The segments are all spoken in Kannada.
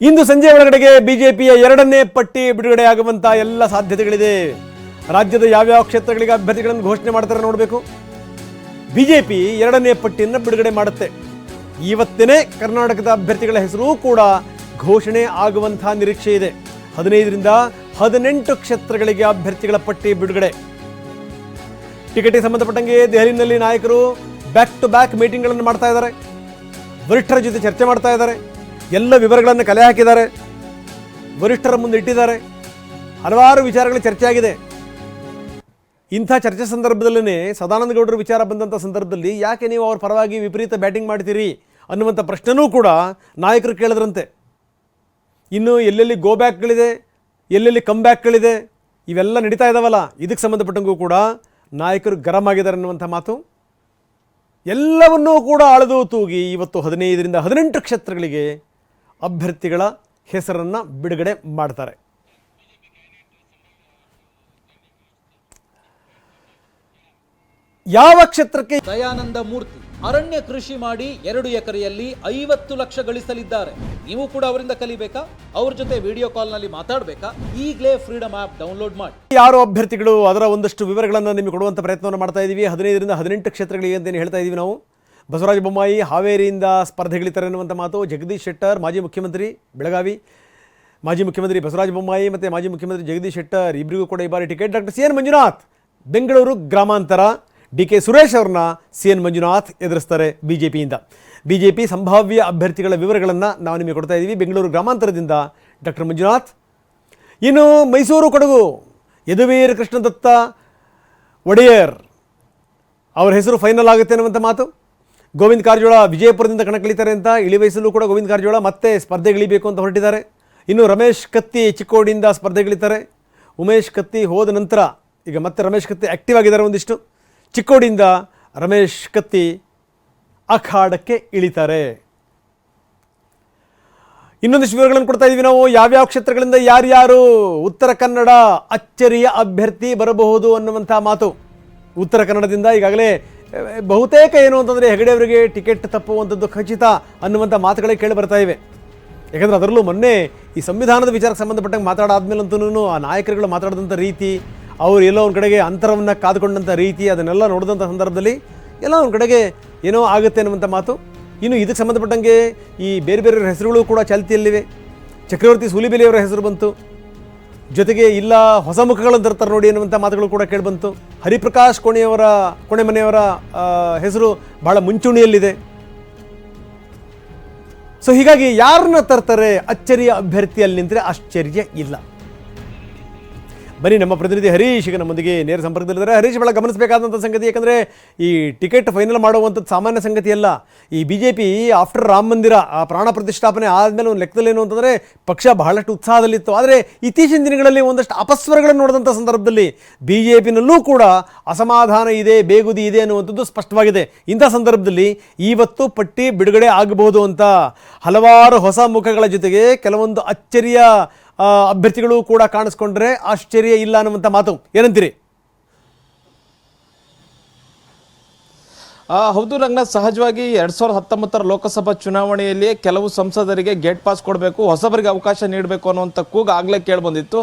ಇಂದು ಸಂಜೆ ಒಳಗಡೆಗೆ ಬಿಜೆಪಿಯ ಎರಡನೇ ಪಟ್ಟಿ ಬಿಡುಗಡೆ ಆಗುವಂತಹ ಎಲ್ಲ ಸಾಧ್ಯತೆಗಳಿದೆ. ರಾಜ್ಯದ ಯಾವ್ಯಾವ ಕ್ಷೇತ್ರಗಳಿಗೆ ಅಭ್ಯರ್ಥಿಗಳನ್ನು ಘೋಷಣೆ ಮಾಡ್ತಾರೆ ನೋಡಬೇಕು. ಬಿಜೆಪಿ ಎರಡನೇ ಪಟ್ಟಿಯನ್ನು ಬಿಡುಗಡೆ ಮಾಡುತ್ತೆ. ಇವತ್ತೇ ಕರ್ನಾಟಕದ ಅಭ್ಯರ್ಥಿಗಳ ಹೆಸರು ಕೂಡ ಘೋಷಣೆ ಆಗುವಂತಹ ನಿರೀಕ್ಷೆ ಇದೆ. ಹದಿನೈದರಿಂದ ಹದಿನೆಂಟು ಕ್ಷೇತ್ರಗಳಿಗೆ ಅಭ್ಯರ್ಥಿಗಳ ಪಟ್ಟಿ ಬಿಡುಗಡೆ. ಟಿಕೆಟ್ಗೆ ಸಂಬಂಧಪಟ್ಟಂಗೆ ದೆಹಲಿನಲ್ಲಿ ನಾಯಕರು ಬ್ಯಾಕ್ ಟು ಬ್ಯಾಕ್ ಮೀಟಿಂಗ್ಗಳನ್ನು ಮಾಡ್ತಾ ಇದ್ದಾರೆ. ವರಿಷ್ಠರ ಜೊತೆ ಚರ್ಚೆ ಮಾಡ್ತಾ ಇದ್ದಾರೆ. ಎಲ್ಲ ವಿವರಗಳನ್ನು ಕಲೆ ಹಾಕಿದ್ದಾರೆ. ವರಿಷ್ಠರ ಮುಂದೆ ಇಟ್ಟಿದ್ದಾರೆ. ಹಲವಾರು ವಿಚಾರಗಳು ಚರ್ಚೆ ಆಗಿದೆ ಇಂಥ ಚರ್ಚೆ ಸಂದರ್ಭದಲ್ಲೇ ಸದಾನಂದ ಗೌಡರ ವಿಚಾರ ಬಂದಂಥ ಸಂದರ್ಭದಲ್ಲಿ ಯಾಕೆ ನೀವು ಅವ್ರ ಪರವಾಗಿ ವಿಪರೀತ ಬ್ಯಾಟಿಂಗ್ ಮಾಡ್ತೀರಿ ಅನ್ನುವಂಥ ಪ್ರಶ್ನೆನೂ ಕೂಡ ನಾಯಕರು ಕೇಳಿದ್ರಂತೆ. ಇನ್ನು ಎಲ್ಲೆಲ್ಲಿ ಗೋ ಬ್ಯಾಕ್ಗಳಿದೆ ಎಲ್ಲೆಲ್ಲಿ ಕಮ್ ಬ್ಯಾಕ್ಗಳಿದೆ ಇವೆಲ್ಲ ನಡೀತಾ ಇದಾವಲ್ಲ. ಇದಕ್ಕೆ ಸಂಬಂಧಪಟ್ಟಂಗೂ ಕೂಡ ನಾಯಕರು ಗರಂ ಆಗಿದ್ದಾರೆ ಅನ್ನುವಂಥ ಮಾತು. ಎಲ್ಲವನ್ನೂ ಕೂಡ ಅಳೆದು ತೂಗಿ ಇವತ್ತು ಹದಿನೈದರಿಂದ ಹದಿನೆಂಟು ಕ್ಷೇತ್ರಗಳಿಗೆ ಅಭ್ಯರ್ಥಿಗಳ ಹೆಸರನ್ನು ಬಿಡುಗಡೆ ಮಾಡ್ತಾರೆ. ಯಾವ ಕ್ಷೇತ್ರಕ್ಕೆ ದಯಾನಂದ ಮೂರ್ತಿ ಅರಣ್ಯ ಕೃಷಿ ಮಾಡಿ ಎರಡು ಎಕರೆಯಲ್ಲಿ ಐವತ್ತು ಲಕ್ಷ ಗಳಿಸಲಿದ್ದಾರೆ. ನೀವು ಕೂಡ ಅವರಿಂದ ಕಲಿಬೇಕಾ? ಅವ್ರ ಜೊತೆ ವಿಡಿಯೋ ಕಾಲ್ನಲ್ಲಿ ಮಾತಾಡಬೇಕಾ? ಈಗಲೇ ಫ್ರೀಡಮ್ ಆಪ್ ಡೌನ್ಲೋಡ್ ಮಾಡಿ. ಯಾರು ಅಭ್ಯರ್ಥಿಗಳು ಅದರ ಒಂದಷ್ಟು ವಿವರಗಳನ್ನು ನಿಮಗೆ ಕೊಡುವಂಥ ಪ್ರಯತ್ನವನ್ನು ಮಾಡ್ತಾ ಇದ್ದೀವಿ ಹದಿನೈದರಿಂದ ಹದಿನೆಂಟು ಕ್ಷೇತ್ರಗಳಿಗೆ ಅಂತೇನು ಹೇಳ್ತಾ ಇದ್ದೀವಿ ನಾವು. ಬಸವರಾಜ ಬೊಮ್ಮಾಯಿ ಹಾವೇರಿಯಿಂದ ಸ್ಪರ್ಧೆಗಳಿತಾರೆ ಎನ್ನುವಂಥ ಮಾತು ಜಗದೀಶ್ ಶೆಟ್ಟರ್, ಮಾಜಿ ಮುಖ್ಯಮಂತ್ರಿ ಬೆಳಗಾವಿ. ಮಾಜಿ ಮುಖ್ಯಮಂತ್ರಿ ಬಸವರಾಜ ಬೊಮ್ಮಾಯಿ ಮತ್ತು ಮಾಜಿ ಮುಖ್ಯಮಂತ್ರಿ ಜಗದೀಶ್ ಶೆಟ್ಟರ್ ಇಬ್ಬರಿಗೂ ಕೂಡ ಈ ಬಾರಿ ticket. Doctor C N Manjunath, Bengaluru ಗ್ರಾಮಾಂತರ. ಡಿ ಕೆ ಸುರೇಶ್ ಅವ್ರನ್ನ ಸಿ ಎನ್ ಮಂಜುನಾಥ್ ಎದುರಿಸ್ತಾರೆ ಬಿ ಜೆ ಪಿಯಿಂದ ಬಿ ಜೆ ಪಿ ಸಂಭಾವ್ಯ ಅಭ್ಯರ್ಥಿಗಳ ವಿವರಗಳನ್ನು ನಾವು ನಿಮಗೆ ಕೊಡ್ತಾ ಇದ್ದೀವಿ ಬೆಂಗಳೂರು ಗ್ರಾಮಾಂತರದಿಂದ ಡಾಕ್ಟರ್ ಮಂಜುನಾಥ್. ಇನ್ನು ಮೈಸೂರು ಕೊಡಗು, ಯದುವೀರ್ ಕೃಷ್ಣದತ್ತ ಒಡೆಯರ್. ಅವರ ಹೆಸರು ಫೈನಲ್ ಆಗುತ್ತೆ ಅನ್ನುವಂಥ ಮಾತು. ಗೋವಿಂದ ಕಾರಜೋಳ ವಿಜಯಪುರದಿಂದ ಕಣಕ್ಕಿಳಿತಾರೆ ಅಂತ ಇಳಿವಯಸ್ಸಲ್ಲೂ ಕೂಡ ಗೋವಿಂದ ಕಾರಜೋಳ ಮತ್ತೆ ಸ್ಪರ್ಧೆಗಿಳಿಬೇಕು ಅಂತ ಹೊರಟಿದ್ದಾರೆ. ಇನ್ನು ರಮೇಶ್ ಕತ್ತಿ ಚಿಕ್ಕೋಡಿಯಿಂದ ಸ್ಪರ್ಧೆಗಿಳಿತಾರೆ. ಉಮೇಶ್ ಕತ್ತಿ ಹೋದ ನಂತರ ಈಗ ಮತ್ತೆ ರಮೇಶ್ ಕತ್ತಿ ಆ್ಯಕ್ಟಿವ್ ಆಗಿದ್ದಾರೆ ಒಂದಿಷ್ಟು. ಚಿಕ್ಕೋಡಿಯಿಂದ ರಮೇಶ್ ಕತ್ತಿ ಅಖಾಡಕ್ಕೆ ಇಳಿತಾರೆ. ಇನ್ನೊಂದಿಷ್ಟು ವಿವರಗಳನ್ನು ಕೊಡ್ತಾ ಇದ್ದೀವಿ ನಾವು. ಯಾವ್ಯಾವ ಕ್ಷೇತ್ರಗಳಿಂದ ಯಾರ್ಯಾರು ಉತ್ತರ ಕನ್ನಡ ಅಚ್ಚರಿಯ ಅಭ್ಯರ್ಥಿ ಬರಬಹುದು ಅನ್ನುವಂಥ ಮಾತು ಉತ್ತರ ಕನ್ನಡದಿಂದ ಈಗಾಗಲೇ ಬಹುತೇಕ ಏನು ಅಂತಂದರೆ ಹೆಗಡೆ ಅವರಿಗೆ ಟಿಕೆಟ್ ತಪ್ಪುವಂಥದ್ದು ಖಚಿತ ಅನ್ನುವಂಥ ಮಾತುಗಳೇ ಕೇಳಿ ಬರ್ತಾ ಇವೆ. ಯಾಕಂದರೆ ಅದರಲ್ಲೂ ಮೊನ್ನೆ ಈ ಸಂವಿಧಾನದ ವಿಚಾರಕ್ಕೆ ಸಂಬಂಧಪಟ್ಟಂಗೆ ಮಾತಾಡಾದ್ಮೇಲಂತೂ ಆ ನಾಯಕರುಗಳು ಮಾತಾಡಿದಂಥ ರೀತಿ, ಅವರು ಎಲ್ಲೋ ಒಂದು ಕಡೆಗೆ ಅಂತರವನ್ನು ಕಾದುಕೊಂಡಂಥ ರೀತಿ, ಅದನ್ನೆಲ್ಲ ನೋಡಿದಂಥ ಸಂದರ್ಭದಲ್ಲಿ ಎಲ್ಲ ಒಂದು ಕಡೆಗೆ ಏನೋ ಆಗುತ್ತೆ ಅನ್ನುವಂಥ ಮಾತು. ಇನ್ನು ಇದಕ್ಕೆ ಸಂಬಂಧಪಟ್ಟಂಗೆ ಈ ಬೇರೆ ಬೇರೆ ಹೆಸರುಗಳು ಕೂಡ ಚಾಲ್ತಿಯಲ್ಲಿವೆ. ಚಕ್ರವರ್ತಿ ಸೂಲಿಬೆಲೆಯವರ ಹೆಸರು ಬಂತು. ಜೊತೆಗೆ ಇಲ್ಲ ಹೊಸ ಮುಖಗಳನ್ನು ತರ್ತಾರೆ ನೋಡಿ ಅನ್ನುವಂಥ ಮಾತುಗಳು ಕೂಡ ಕೇಳಿಬಂತು. ಹರಿಪ್ರಕಾಶ್ ಕೋಣೆಯವರ ಕೋಣೆ ಮನೆಯವರ ಹೆಸರು ಬಹಳ ಮುಂಚೂಣಿಯಲ್ಲಿದೆ. ಸೊ ಹೀಗಾಗಿ ಯಾರನ್ನ ತರ್ತಾರೆ ಅಚ್ಚರಿಯ ಅಭ್ಯರ್ಥಿಯಲ್ಲಿ ನಿಂತರೆ ಆಶ್ಚರ್ಯ ಇಲ್ಲ. ಬನ್ನಿ, ನಮ್ಮ ಪ್ರತಿನಿಧಿ ಹರೀಶ್ ಈಗ ನಮ್ಮೊಂದಿಗೆ ನೇರ ಸಂಪರ್ಕದಲ್ಲಿದ್ದಾರೆ. ಹರೀಶ್, ಬಹಳ ಗಮನಿಸಬೇಕಾದಂಥ ಸಂಗತಿ ಯಾಕಂದರೆ ಈ ಟಿಕೆಟ್ ಫೈನಲ್ ಮಾಡುವಂಥದ್ದು ಸಾಮಾನ್ಯ ಸಂಗತಿ ಅಲ್ಲ. ಈ B J P after Rama Mandir, ಆ ಪ್ರಾಣ ಪ್ರತಿಷ್ಠಾಪನೆ ಆದಮೇಲೆ ಒಂದು ಲೆಕ್ಕದಲ್ಲಿ ಏನು ಅಂತಂದರೆ ಪಕ್ಷ ಬಹಳಷ್ಟು ಉತ್ಸಾಹದಲ್ಲಿತ್ತು. ಆದರೆ ಇತ್ತೀಚಿನ ದಿನಗಳಲ್ಲಿ ಒಂದಷ್ಟು ಅಪಸ್ವರಗಳನ್ನು ನೋಡಿದಂಥ ಸಂದರ್ಭದಲ್ಲಿ ಬಿ ಜೆ ಪಿನಲ್ಲೂ ಕೂಡ ಅಸಮಾಧಾನ ಇದೆ, ಬೇಗುದಿ ಇದೆ ಅನ್ನುವಂಥದ್ದು ಸ್ಪಷ್ಟವಾಗಿದೆ. ಇಂಥ ಸಂದರ್ಭದಲ್ಲಿ ಇವತ್ತು ಪಟ್ಟಿ ಬಿಡುಗಡೆ ಆಗಬಹುದು ಅಂತ ಹಲವಾರು ಹೊಸ ಮುಖಗಳ ಜೊತೆಗೆ ಕೆಲವೊಂದು ಅಚ್ಚರಿಯ ಅಭ್ಯರ್ಥಿಗಳು ಕೂಡ ಕಾಣಿಸ್ಕೊಂಡ್ರೆ ಆಶ್ಚರ್ಯ ಇಲ್ಲ ಅನ್ನುವಂಥ ಮಾತು. ಏನಂತೀರಿ? ಹೌದು ರಂಗನಾಥ್, ಸಹಜವಾಗಿ ಎರಡ್ ಸಾವಿರದ ಹತ್ತೊಂಬತ್ತರ ಲೋಕಸಭಾ ಚುನಾವಣೆಯಲ್ಲಿ ಕೆಲವು ಸಂಸದರಿಗೆ ಗೇಟ್ ಪಾಸ್ ಕೊಡಬೇಕು, ಹೊಸಬರಿಗೆ ಅವಕಾಶ ನೀಡಬೇಕು ಅನ್ನುವಂಥ ಕೂಗು ಆಗ್ಲೇ ಕೇಳಿಬಂದಿತ್ತು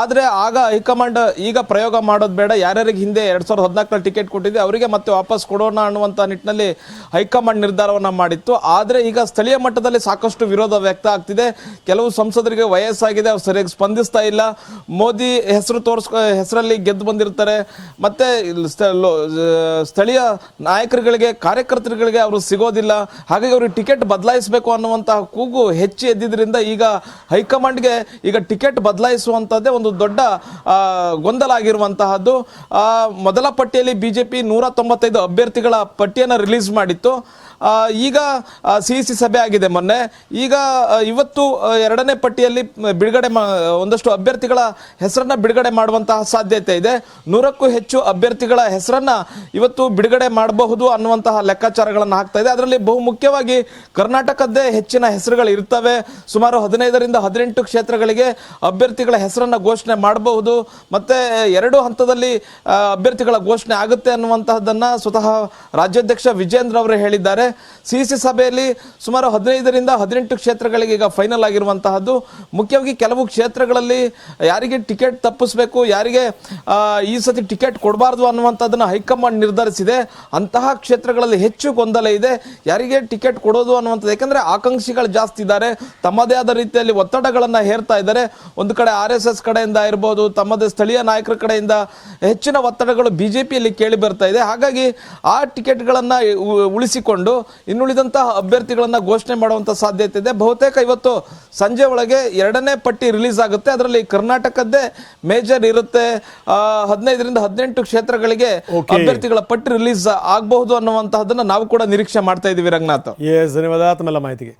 ಆದರೆ ಆಗ ಹೈಕಮಾಂಡ್ ಈಗ ಪ್ರಯೋಗ ಮಾಡೋದು ಬೇಡ, ಯಾರ್ಯಾರಿಗೆ ಹಿಂದೆ ಎರಡ್ ಸಾವಿರದ ಹದಿನಾಲ್ಕರಲ್ಲಿ ಟಿಕೆಟ್ ಕೊಟ್ಟಿದೆ ಅವರಿಗೆ ಮತ್ತೆ ವಾಪಸ್ ಕೊಡೋಣ ಅನ್ನುವಂಥ ನಿಟ್ಟಿನಲ್ಲಿ ಹೈಕಮಾಂಡ್ ನಿರ್ಧಾರವನ್ನು ಮಾಡಿತ್ತು. ಆದರೆ ಈಗ ಸ್ಥಳೀಯ ಮಟ್ಟದಲ್ಲಿ ಸಾಕಷ್ಟು ವಿರೋಧ ವ್ಯಕ್ತ ಆಗ್ತಿದೆ. ಕೆಲವು ಸಂಸದರಿಗೆ ವಯಸ್ಸಾಗಿದೆ, ಅವ್ರು ಸರಿಯಾಗಿ ಸ್ಪಂದಿಸ್ತಾ ಇಲ್ಲ. ಮೋದಿ ಹೆಸರು ತೋರಿಸ್ಕೊ, ಹೆಸರಲ್ಲಿ ಗೆದ್ದು ಬಂದಿರ್ತಾರೆ. ಮತ್ತೆ ಸ್ಥಳೀಯ ನಾಯಕರುಗಳಿಗೆ ಕಾರ್ಯಕರ್ತರುಗಳಿಗೆ ಅವರು ಸಿಗೋದಿಲ್ಲ. ಹಾಗಾಗಿ ಅವ್ರಿಗೆ ಟಿಕೆಟ್ ಬದಲಾಯಿಸಬೇಕು ಅನ್ನುವಂತಹ ಕೂಗು ಹೆಚ್ಚು ಎದ್ದಿದ್ದರಿಂದ ಈಗ ಹೈಕಮಾಂಡ್ಗೆ ಈಗ ಟಿಕೆಟ್ ಬದಲಾಯಿಸುವಂಥದ್ದೇ ಒಂದು ದೊಡ್ಡ ಗೊಂದಲ ಆಗಿರುವಂತಹದ್ದು. ಮೊದಲ ಪಟ್ಟಿಯಲ್ಲಿ ಬಿಜೆಪಿ ನೂರ ತೊಂಬತ್ತೈದು ಅಭ್ಯರ್ಥಿಗಳ ಪಟ್ಟಿಯನ್ನು ರಿಲೀಸ್ ಮಾಡಿತ್ತು. ಈಗ ಸಿ ಸಿ ಸಭೆ ಆಗಿದೆ ಮೊನ್ನೆ. ಈಗ ಇವತ್ತು ಎರಡನೇ ಪಟ್ಟಿಯಲ್ಲಿ ಬಿಡುಗಡೆ ಒಂದಷ್ಟು ಅಭ್ಯರ್ಥಿಗಳ ಹೆಸರನ್ನ ಬಿಡುಗಡೆ ಮಾಡುವಂತಹ ಸಾಧ್ಯತೆ ಇದೆ. ನೂರಕ್ಕೂ ಹೆಚ್ಚು ಅಭ್ಯರ್ಥಿಗಳ ಹೆಸರನ್ನ ಇವತ್ತು ಬಿಡುಗಡೆ ಮಾಡಬಹುದು ಅನ್ನುವಂತಹ ಲೆಕ್ಕಾಚಾರಗಳನ್ನು ಹಾಕ್ತಾ ಇದೆ. ಅದರಲ್ಲಿ ಬಹು ಮುಖ್ಯವಾಗಿ ಕರ್ನಾಟಕದ್ದೇ ಹೆಚ್ಚಿನ ಹೆಸರುಗಳು ಇರ್ತವೆ. ಸುಮಾರು ಹದಿನೈದರಿಂದ ಹದಿನೆಂಟು ಕ್ಷೇತ್ರಗಳಿಗೆ ಅಭ್ಯರ್ಥಿಗಳ ಹೆಸರನ್ನ ಘೋಷಣೆ ಮಾಡಬಹುದು. ಮತ್ತೆ, ಎರಡು ಹಂತದಲ್ಲಿ ಅಭ್ಯರ್ಥಿಗಳ ಘೋಷಣೆ ಆಗುತ್ತೆ ಅನ್ನುವಂತಹದ್ದನ್ನ ಸ್ವತಃ ರಾಜ್ಯಾಧ್ಯಕ್ಷ ವಿಜೇಂದ್ರ ಅವರು ಹೇಳಿದ್ದಾರೆ. ಸಿ ಸಿ ಸಭೆಯಲ್ಲಿ ಸುಮಾರು ಹದಿನೈದರಿಂದ ಹದಿನೆಂಟು ಕ್ಷೇತ್ರಗಳಿಗೆ ಈಗ ಫೈನಲ್ ಆಗಿರುವಂತಹದ್ದು. ಮುಖ್ಯವಾಗಿ ಕೆಲವು ಕ್ಷೇತ್ರಗಳಲ್ಲಿ ಯಾರಿಗೆ ಟಿಕೆಟ್ ತಪ್ಪಿಸಬೇಕು, ಯಾರಿಗೆ ಈ ಸತಿ ಟಿಕೆಟ್ ಕೊಡಬಾರ್ದು ಅನ್ನುವಂಥದ್ದನ್ನು ಹೈಕಮಾಂಡ್ ನಿರ್ಧರಿಸಿದೆ. ಅಂತಹ ಕ್ಷೇತ್ರಗಳಲ್ಲಿ ಹೆಚ್ಚು ಗೊಂದಲ ಇದೆ. ಯಾರಿಗೆ ಟಿಕೆಟ್ ಕೊಡೋದು ಅನ್ನುವಂಥದ್ದು, ಯಾಕಂದರೆ ಆಕಾಂಕ್ಷಿಗಳು ಜಾಸ್ತಿ ಇದ್ದಾರೆ. ತಮ್ಮದೇ ಆದ ರೀತಿಯಲ್ಲಿ ಒತ್ತಡಗಳನ್ನು ಹೇರ್ತಾ ಇದ್ದಾರೆ. ಒಂದು ಕಡೆ ಆರ್ ಎಸ್ ಎಸ್ ಕಡೆಯಿಂದ ಇರ್ಬೋದು, ತಮ್ಮದೇ ಸ್ಥಳೀಯ ನಾಯಕರ ಕಡೆಯಿಂದ ಹೆಚ್ಚಿನ ಒತ್ತಡಗಳು ಬಿಜೆಪಿಯಲ್ಲಿ ಕೇಳಿ ಬರ್ತಾ ಇದೆ. ಹಾಗಾಗಿ ಆ ಟಿಕೆಟ್ಗಳನ್ನು ಉಳಿಸಿಕೊಂಡು ಇನ್ನುಳಿದಂತಹ ಅಭ್ಯರ್ಥಿಗಳನ್ನ ಘೋಷಣೆ ಮಾಡುವಂತ ಸಾಧ್ಯತೆ ಇದೆ. ಬಹುತೇಕ ಇವತ್ತು ಸಂಜೆ ಒಳಗೆ ಎರಡನೇ ಪಟ್ಟಿ ರಿಲೀಸ್ ಆಗುತ್ತೆ. ಅದರಲ್ಲಿ ಕರ್ನಾಟಕದ್ದೇ ಮೇಜರ್ ಇರುತ್ತೆ. ಹದಿನೈದರಿಂದ ಹದಿನೆಂಟು ಕ್ಷೇತ್ರಗಳಿಗೆ ಅಭ್ಯರ್ಥಿಗಳ ಪಟ್ಟಿ ರಿಲೀಸ್ ಆಗಬಹುದು ಅನ್ನುವಂತಹದನ್ನ ನಾವು ಕೂಡ ನಿರೀಕ್ಷೆ ಮಾಡ್ತಾ ಇದ್ದೀವಿ ರಂಗನಾಥ್. ಧನ್ಯವಾದ. ಮಾಹಿತಿಗೆ.